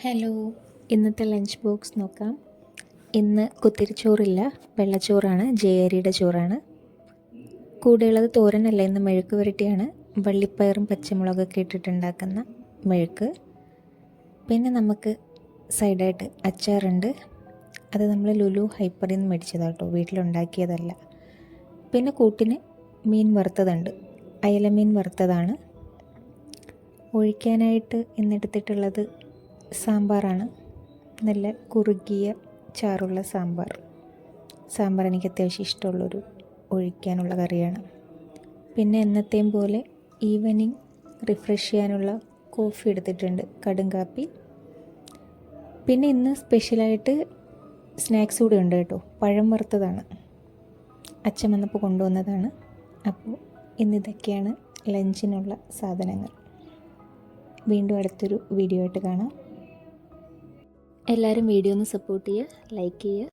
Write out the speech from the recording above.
Hello. ഇന്നത്തെ lunch box നോക്കാം. ഇന്ന് കുത്തിരിച്ചോറില്ല. വെള്ളച്ചോറാണ്. ജയരിയുടെ ചോറാണ്. കൂടെയുള്ളത് തോരനല്ല. ഇന്ന് മെഴുക്ക് വരട്ടിയാണ്. വള്ളിപ്പയറും പച്ചമുളകൊക്കെ ഇട്ടിട്ടുണ്ടാക്കുന്ന മെഴുക്ക്. പിന്നെ നമുക്ക് സൈഡായിട്ട് അച്ചാറുണ്ട്. അത് നമ്മൾ ലുലു ഹൈപ്പറിൽ നിന്ന് മേടിച്ചതാണ് കേട്ടോ. വീട്ടിലുണ്ടാക്കിയതല്ല. പിന്നെ കൂട്ടിന് മീൻ വറുത്തതുണ്ട്. അയലമീൻ വറുത്തതാണ്. ഒഴിക്കാനായിട്ട് ഇന്നെടുത്തിട്ടുള്ളത് സാമ്പാറാണ്. നല്ല കുറുകിയ ചാറുള്ള സാമ്പാർ. സാമ്പാർ എനിക്ക് അത്യാവശ്യം ഇഷ്ടമുള്ളൊരു ഒഴിക്കാനുള്ള കറിയാണ്. പിന്നെ എന്നത്തെയും പോലെ ഈവനിങ് റിഫ്രഷ് ചെയ്യാനുള്ള കോഫി എടുത്തിട്ടുണ്ട് കടും കാപ്പി. പിന്നെ ഇന്ന് സ്പെഷ്യലായിട്ട് സ്നാക്സ് കൂടെ ഉണ്ട് കേട്ടോ പഴം വറുത്തതാണ്. അച്ഛൻ വന്നപ്പോൾ കൊണ്ടുവന്നതാണ്. അപ്പോൾ ഇന്നിതൊക്കെയാണ് ലഞ്ചിനുള്ള സാധനങ്ങൾ. വീണ്ടും അടുത്തൊരു വീഡിയോ ആയിട്ട് കാണാം. എല്ലാവരും വീഡിയോ ഒന്ന് സപ്പോർട്ട് ചെയ്യുക ലൈക്ക് ചെയ്യുക.